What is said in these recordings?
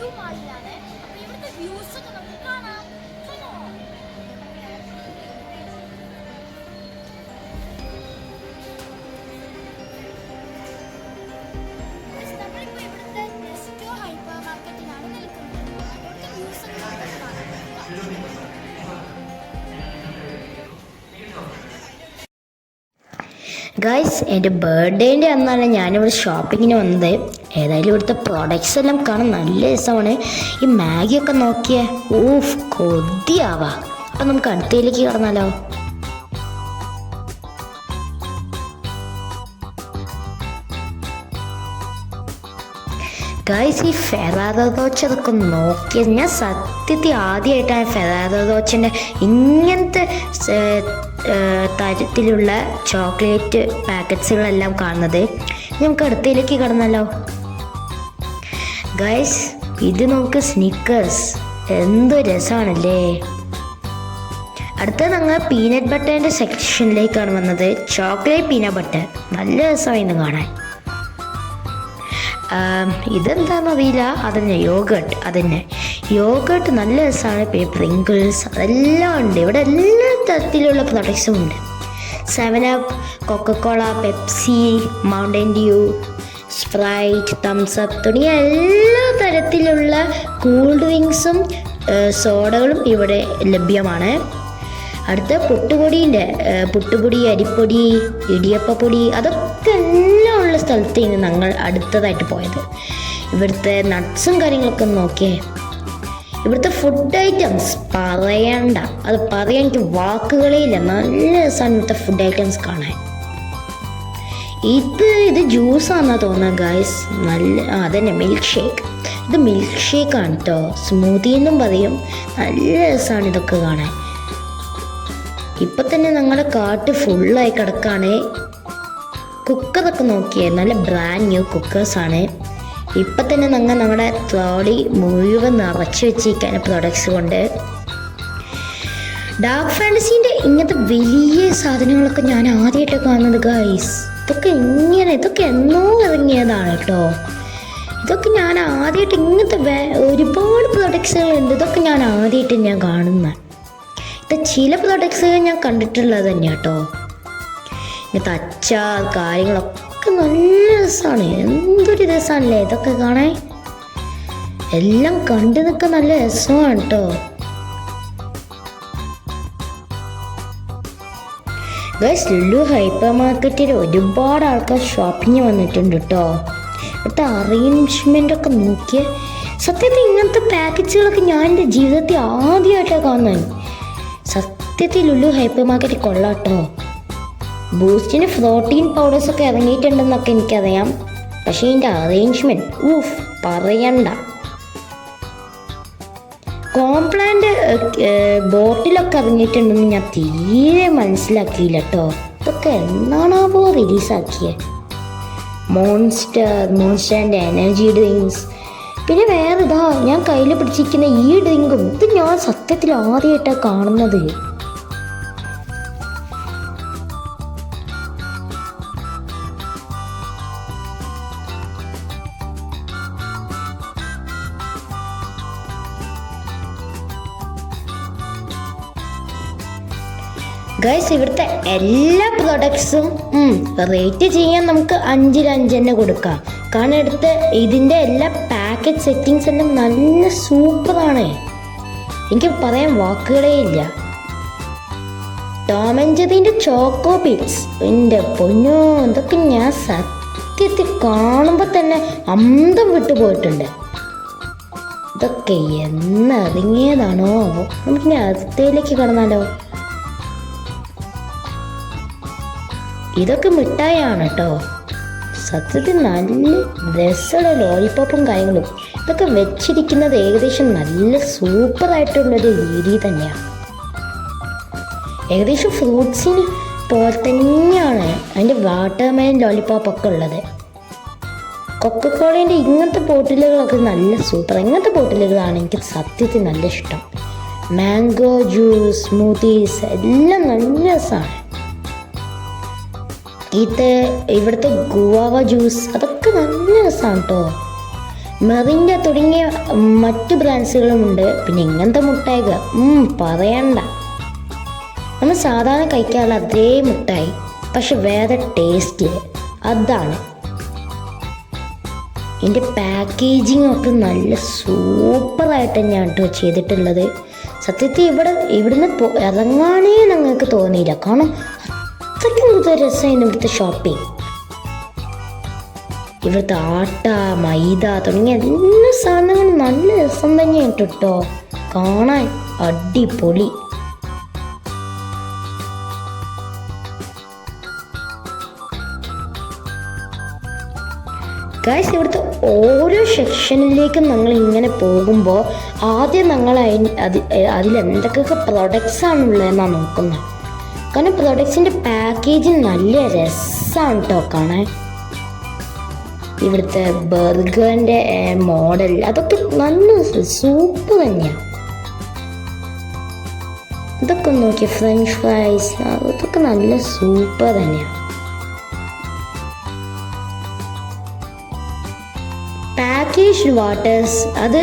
ലുലു മാളിലാണ് അപ്പൊ ഇവിടുത്തെ വ്യൂസ് ഒക്കെ നമുക്ക് കാണാം. ഹൈപ്പർ മാർക്കറ്റിലാണ് നിൽക്കുന്നത്. അവിടുത്തെ വ്യൂസ് ഒക്കെ നമുക്ക് കാണാം. ഗൈസ് എന്റെ ബർത്ത്ഡേന്റെ അന്നാണ് ഞാനിവിടെ ഷോപ്പിങ്ങിന് വന്നത്. ഏതായാലും ഇവിടുത്തെ പ്രോഡക്റ്റ്സ് എല്ലാം കാണാൻ നല്ല രസമാണ്. ഈ മാഗിയൊക്കെ നോക്കിയേ. ഊഫ് കൊതിയാവാ. അപ്പം നമുക്ക് അടുത്തയിലേക്ക് കടന്നാലോ? ഗൈസ് ഈ ഫെറാറോ അതൊക്കെ നോക്കിയത് ഞാൻ സത്യത്തിൽ ആദ്യമായിട്ടാണ് ഫെറാറോ ദോച്ചന്റെ ഇങ്ങനത്തെ തരത്തിലുള്ള ചോക്ലേറ്റ് പാക്കറ്റ്സുകളെല്ലാം കാണുന്നത്. നമുക്ക് അടുത്തയിലേക്ക് കടന്നല്ലോ ഗൈസ് ഇത് നമുക്ക് സ്നിക്കേഴ്സ് എന്ത് രസമാണല്ലേ അടുത്ത ഞങ്ങൾ പീനട്ട് ബട്ടറിന്റെ സെക്ഷനിലേക്കാണ് വന്നത്. ചോക്ലേറ്റ് പീനട്ട് ബട്ടർ നല്ല രസമായിരുന്നു കാണാൻ. ഇതെന്താണെന്ന് അറിയില്ല അതന്നെ യോഗട്ട് അതന്നെ. യോഗട്ട് നല്ല രസമാണ് പിന്നെ പ്രിങ്കിൾസ് അതെല്ലാം ഉണ്ട്. ഇവിടെ എല്ലാ തരത്തിലുള്ള പ്രൊഡക്ട്സും ഉണ്ട്. Seven Up Coca Cola Pepsi Mountain Dew Sprite Thums Up തുടങ്ങിയ എല്ലാ തരത്തിലുള്ള കൂൾ ഡ്രിങ്ക്സും സോഡകളും ഇവിടെ ലഭ്യമാണ്. അടുത്ത പുട്ടുപൊടിന്റെ പുട്ടുപൊടി അരിപ്പൊടി ഇടിയപ്പപ്പൊടി അതൊക്കെ എല്ലാം ഉള്ള സ്ഥലത്തേക്ക് ഞങ്ങൾ അടുത്തതായിട്ട് പോയത്. ഇവിടുത്തെ നട്ട്സും കാര്യങ്ങളൊക്കെ നോക്കിയേ. ഇവിടുത്തെ ഫുഡ് ഐറ്റംസ് പറയണ്ട. അത് പറയാൻ എനിക്ക് വാക്കുകളേ ഇല്ല. നല്ല രസമാണ് ഇവിടുത്തെ ഫുഡ് ഐറ്റംസ് കാണാൻ. ഇത് ഇത് ജ്യൂസ് ജ്യൂസാണെന്നാ തോന്നുന്നത് ഗായ്സ് നല്ല അതന്നെ മിൽക്ക് ഷേക്ക് ഇത് മിൽക്ക് ഷേക്കാണ് കേട്ടോ സ്മൂത്തി എന്നും പറയും. നല്ല രസമാണ് ഇതൊക്കെ കാണാൻ. ഇപ്പൊ തന്നെ ഞങ്ങളുടെ കാട്ട് ഫുള്ളായി കിടക്കാണ്. കുക്കറൊക്കെ നോക്കിയേ. നല്ല ബ്രാൻഡ് ന്യൂ കുക്കേഴ്സാണ് ഇപ്പൊ തന്നെ നിങ്ങൾ നമ്മുടെ ട്രോളി മുഴുവൻ നിറച്ചു വെച്ചിരിക്കാൻ പ്രൊഡക്ട്സ് കൊണ്ട്. ഡാർക്ക് ഫാന്റസീന്റെ ഇങ്ങനത്തെ വലിയ സാധനങ്ങളൊക്കെ ഞാൻ ആദ്യമായിട്ട് കാണുന്നത് ഗൈസ് ഇതൊക്കെ ഇങ്ങനെ ഇതൊക്കെ എന്നോ ഇറങ്ങിയതാണ് കേട്ടോ. ഇതൊക്കെ ഞാൻ ആദ്യമായിട്ട് ഇങ്ങനത്തെ ഒരുപാട് പ്രൊഡക്ട്സുകളുണ്ട് ഇതൊക്കെ ഞാൻ ആദ്യമായിട്ട് ഞാൻ കാണുന്നത് ഇത് ചില പ്രൊഡക്ട്സുകൾ ഞാൻ കണ്ടിട്ടുള്ളത് തന്നെയാട്ടോ ഇങ്ങനത്തെ അച്ചാർ കാര്യങ്ങളൊക്കെ നല്ല രസമാണ് എന്തൊരു രസമാണല്ലേ ഇതൊക്കെ കാണാൻ? എല്ലാം കണ്ടു നിൽക്കാൻ നല്ല രസമാണ് കേട്ടോ ഗൈസ് ലുലു ഹൈപ്പർ മാർക്കറ്റിൽ ഒരുപാട് ആൾക്കാർ ഷോപ്പിങ്ങിന് വന്നിട്ടുണ്ട് കേട്ടോ ഇവിടുത്തെ അറേഞ്ച്മെന്റ് ഒക്കെ നോക്കിയ. സത്യത്തിൽ ഇങ്ങനത്തെ പാക്കേജുകളൊക്കെ ഞാൻ എന്റെ ജീവിതത്തിൽ ആദ്യമായിട്ടാണ് കാണുന്നത്. സത്യത്തിൽ ലുലു ഹൈപ്പർ മാർക്കറ്റ് കൊള്ളാട്ടോ ബൂസ്റ്റിന് പ്രോട്ടീൻ പൗഡേഴ്സ് ഒക്കെ ഇറങ്ങിയിട്ടുണ്ടെന്നൊക്കെ എനിക്കറിയാം. പക്ഷേ ഇതിന്റെ അറേഞ്ച്മെന്റ് ഊഫ് പറയണ്ട. കോംപ്ലാന്റ് ബോട്ടിലൊക്കെ ഇറങ്ങിയിട്ടുണ്ടെന്ന് ഞാൻ തീരെ മനസ്സിലാക്കിയില്ല കേട്ടോ ഇതൊക്കെ എന്നാണാവോ റിലീസാക്കിയത് മോൺസ്റ്റർ മോൺസ്റ്ററിന്റെ എനർജി ഡ്രിങ്ക്സ് പിന്നെ വേറെ ഇതാ ഞാൻ കയ്യിൽ പിടിച്ചിരിക്കുന്ന ഈ ഡ്രിങ്കും ഇത് ഞാൻ സത്യത്തിൽ ആദ്യമായിട്ടാണ് കാണുന്നത്. ഗൈസ് ഇവിടുത്തെ എല്ലാ പ്രൊഡക്ട്സും റേറ്റ് ചെയ്യാൻ നമുക്ക് അഞ്ചിൽ അഞ്ച് തന്നെ കൊടുക്കാം. കാരണം എടുത്ത് ഇതിന്റെ എല്ലാ പാക്കറ്റ് സെറ്റിങ്സ് എല്ലാം നല്ല സൂപ്പറാണ് എനിക്ക് പറയാൻ വാക്കുകളേ ഇല്ല. ടോമൻജതിന്റെ ചോക്കോ ബീറ്റ്സ് എന്റെ പൊന്നോ എന്തൊക്കെ ഞാൻ സത്യത്തിൽ കാണുമ്പോൾ തന്നെ അന്തം വിട്ടു പോയിട്ടുണ്ട്. ഇതൊക്കെ എന്നിറങ്ങിയതാണോ നമുക്കിനി അടുത്തയിലേക്ക് കടന്നാലോ? ഇതൊക്കെ മിഠായാണ് കേട്ടോ സത്യത്തിൽ നല്ല രസമുള്ള ലോലിപ്പോപ്പും കാര്യങ്ങളും. ഇതൊക്കെ വെച്ചിരിക്കുന്നത് ഏകദേശം നല്ല സൂപ്പറായിട്ടുള്ളൊരു രീതി തന്നെയാണ് ഏകദേശം ഫ്രൂട്ട്സിന് പോലെ തന്നെയാണ് അതിന്റെ വാട്ടർമെലൻ ലോലിപ്പോപ്പൊക്കെ ഉള്ളത്. കൊക്കക്കോളേന്റെ ഇങ്ങനത്തെ ബോട്ടിലുകളൊക്കെ നല്ല സൂപ്പർ. ഇങ്ങനത്തെ ബോട്ടിലുകളാണ് എനിക്ക് സത്യത്തിൽ നല്ല ഇഷ്ടം. മാംഗോ ജ്യൂസ് സ്മൂത്തീസ് എല്ലാം നല്ല രസമാണ് ഇത് ഇവിടുത്തെ ഗുവാവ ജ്യൂസ് അതൊക്കെ നല്ല രസമാണ് കേട്ടോ മെറിന്റെ തുടങ്ങിയ മറ്റു ബ്രാൻഡ്സുകളുമുണ്ട് പിന്നെ ഇങ്ങനത്തെ മുട്ടായികൾ ഉം, പറയണ്ട. നമ്മൾ സാധാരണ കഴിക്കാറുള്ള അതേ മുട്ടായി പക്ഷെ വേറെ ടേസ്റ്റ് അതാണ്. ഇതിന്റെ പാക്കേജിങ് ഒക്കെ നല്ല സൂപ്പറായിട്ട് തന്നെയാണ് കേട്ടോ ചെയ്തിട്ടുള്ളത്. സത്യത്തിൽ ഇവിടെ ഇവിടുന്ന് ഇറങ്ങാനേ ഞങ്ങൾക്ക് തോന്നിയില്ല. കാരണം അത്രയ്ക്കും രസമായിരുന്നു ഇവിടുത്തെ ഷോപ്പിംഗ് ഇവിടുത്തെ ആട്ട മൈദ തുടങ്ങിയ എല്ലാ സാധനങ്ങളും നല്ല രസം തന്നെയാണ് കേട്ടോ. കാണാൻ അടിപൊളി. ഗൈസ് ഇവിടുത്തെ ഓരോ സെക്ഷനിലേക്കും ഞങ്ങൾ ഇങ്ങനെ പോകുമ്പോൾ ആദ്യം ഞങ്ങൾ അതിൽ എന്തൊക്കെയൊക്കെ പ്രൊഡക്ട്സ് ആണുള്ളതെന്നാണ് നോക്കുന്നത്. കാരണം പ്രൊഡക്ട്സിന്റെ പാക്കേജ് നല്ല രസമാണ് കേട്ടോ കാണാൻ. ഇവിടുത്തെ ബർഗറിന്റെ മോഡൽ അതൊക്കെ നല്ല സൂപ്പർ തന്നെയാണ് ഇതൊക്കെ നോക്കി ഫ്രഞ്ച് ഫ്രൈസ് അതൊക്കെ നല്ല സൂപ്പർ തന്നെയാണ് പാക്കേജ് വാട്ടേഴ്സ് അത്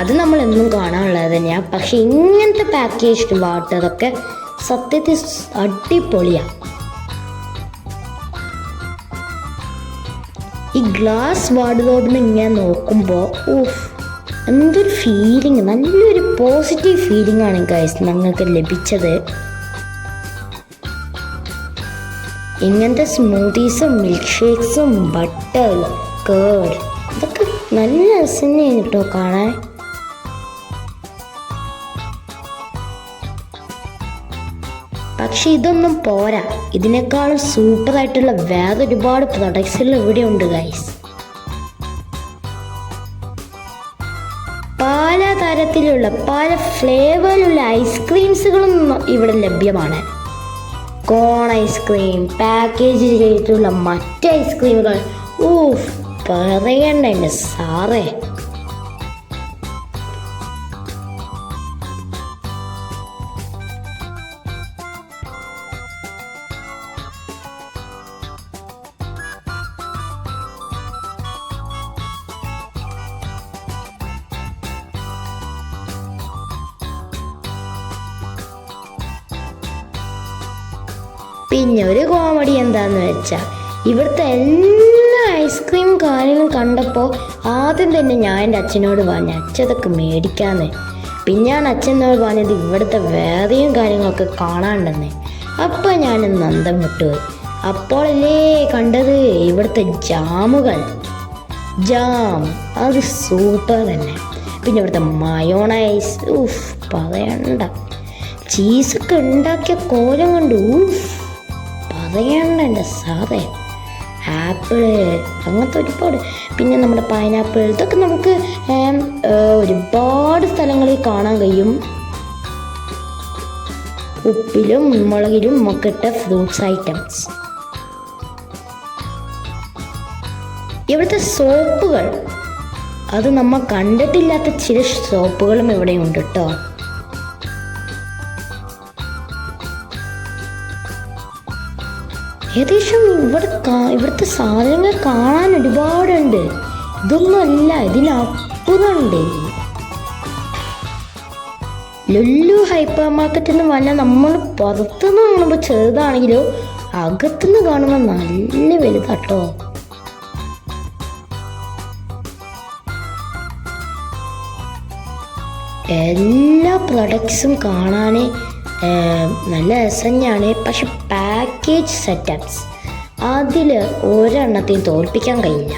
അത് നമ്മൾ എന്നും കാണാനുള്ളത് തന്നെയാണ് പക്ഷെ ഇങ്ങനത്തെ പാക്കേജ്ഡ് വാട്ടറൊക്കെ സത്യത്തിൽ അടിപൊളിയാ. ഈ ഗ്ലാസ് വാർഡ്രോബിന് ഇങ്ങനെ നോക്കുമ്പോൾ ഊഫ് എന്തൊരു ഫീലിംഗ് നല്ലൊരു പോസിറ്റീവ് ഫീലിംഗ് ആണ് ഗൈസ് ഞങ്ങൾക്ക് ലഭിച്ചത്. ഇങ്ങനത്തെ സ്മൂത്തീസും മിൽക്ക് ഷേക്സും ബട്ടർ കേർഡ് ഇതൊക്കെ നല്ല രസം കേട്ടോ കാണാൻ. പക്ഷെ ഇതൊന്നും പോരാ. ഇതിനേക്കാളും സൂപ്പർ ആയിട്ടുള്ള വേറെ ഒരുപാട് പ്രൊഡക്ട്സുകൾ ഇവിടെ ഉണ്ട് ഗൈസ് പല തരത്തിലുള്ള പല ഫ്ലേവറിലുള്ള ഐസ്ക്രീംസുകളും ഇവിടെ ലഭ്യമാണ്. കോൺ ഐസ്ക്രീം പാക്കേജ് ചെയ്തിട്ടുള്ള മറ്റ് ഐസ്ക്രീമുകൾ ഊഫ് പറയണ്ട സാറേ. പിന്നെ ഒരു കോമഡി എന്താന്ന് വെച്ചാൽ ഇവിടുത്തെ എല്ലാ ഐസ്ക്രീം കാര്യങ്ങളും കണ്ടപ്പോൾ ആദ്യം തന്നെ ഞാൻ എന്റെ അച്ഛനോട് പറഞ്ഞു അച്ഛതൊക്കെ മേടിക്കാന്ന്. പിന്നെ ഞാൻ അച്ഛനോട് പറഞ്ഞത് ഇവിടുത്തെ വേറെയും കാര്യങ്ങളൊക്കെ കാണാണ്ടെന്ന്. അപ്പോൾ ഞാൻ നന്ദം വിട്ടുപോയി അപ്പോഴല്ലേ കണ്ടത്? ഇവിടുത്തെ ജാമുകൾ. ജാം. അത് സൂപ്പർ തന്നെ. പിന്നെ ഇവിടുത്തെ മയോണൈസ് ഉഫ് പറയണ്ട. ചീസൊക്കെ ഉണ്ടാക്കിയ കോലം കണ്ടു ഊഫ് പറയണ്ട എന്റെ സാറേ. ആപ്പിൾ അങ്ങനത്തെ ഒരുപാട്. പിന്നെ നമ്മുടെ പൈനാപ്പിൾ ഇതൊക്കെ നമുക്ക് ഒരുപാട് സ്ഥലങ്ങളിൽ കാണാൻ കഴിയും. ഉപ്പിലും മുളകിലും ഒക്കെ ഇട്ട ഫ്രൂട്ട്സ് ഐറ്റംസ്. ഇവിടുത്തെ സോപ്പുകൾ. അത് നമ്മൾ കണ്ടിട്ടില്ലാത്ത ചില സോപ്പുകളും ഇവിടെ ഉണ്ട് കേട്ടോ ഏകദേശം ഇവിടെ ഇവിടുത്തെ സാധനങ്ങൾ കാണാൻ ഒരുപാടുണ്ട്. ഇതൊന്നുമല്ല ഇതിനപ്പുറമുണ്ട്. ലുല്ലു ഹൈപ്പർ മാർക്കറ്റ് എന്ന് പറഞ്ഞാൽ നമ്മൾ പുറത്തുനിന്ന് കാണുമ്പോൾ ചെറുതാണെങ്കിലും അകത്തുനിന്ന് കാണുമ്പോൾ നല്ല വലുതാട്ടോ. എല്ലാ പ്രൊഡക്ട്സും കാണാൻ നല്ല രസം തന്നെയാണ് പക്ഷെ പാക്കേജ് സെറ്റപ്സ് അതിൽ ഒരെണ്ണത്തെയും തോൽപ്പിക്കാൻ കഴിഞ്ഞ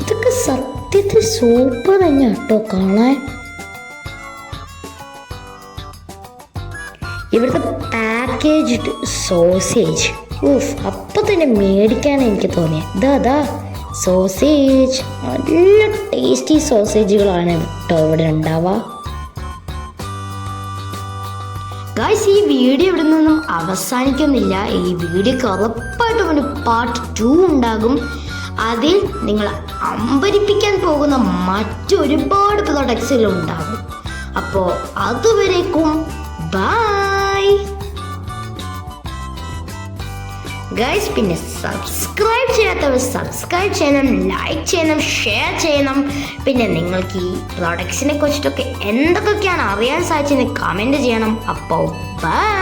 ഇതൊക്കെ സത്യത്തിൽ സൂപ്പർ തന്നെ കേട്ടോ കാണാൻ. ഇവിടുത്തെ പാക്കേജ്ഡ് സോസേജ് ഊഫ് അപ്പം തന്നെ മേടിക്കാൻ എനിക്ക് തോന്നിയത് ഇതാ സോസേജ്. നല്ല ടേസ്റ്റി സോസേജുകളാണ് കേട്ടോ ഇവിടെ ഉണ്ടാവുക. ഗായ്സ് ഈ വീഡിയോ ഇവിടെ നിന്നും അവസാനിക്കുന്നില്ല. ഈ വീഡിയോക്ക് ഉറപ്പായിട്ടും ഒരു പാർട്ട് ടു ഉണ്ടാകും. അതിൽ നിങ്ങൾ അമ്പരിപ്പിക്കാൻ പോകുന്ന മറ്റൊരുപാട് പ്രൊഡക്ട്സുകൾ ഉണ്ടാകും. അപ്പോൾ അതുവരേക്കും ബൈ ഗൈസ് പിന്നെ സബ്സ്ക്രൈബ് ചെയ്യാത്തവർ സബ്സ്ക്രൈബ് ചെയ്യണം ലൈക്ക് ചെയ്യണം ഷെയർ ചെയ്യണം. പിന്നെ നിങ്ങൾക്ക് ഈ പ്രൊഡക്ട്സിനെ കുറിച്ചിട്ടൊക്കെ എന്തൊക്കെയാണ് അറിയാൻ സാധിച്ചെന്ന് കമന്റ് ചെയ്യണം. അപ്പോൾ ബൈ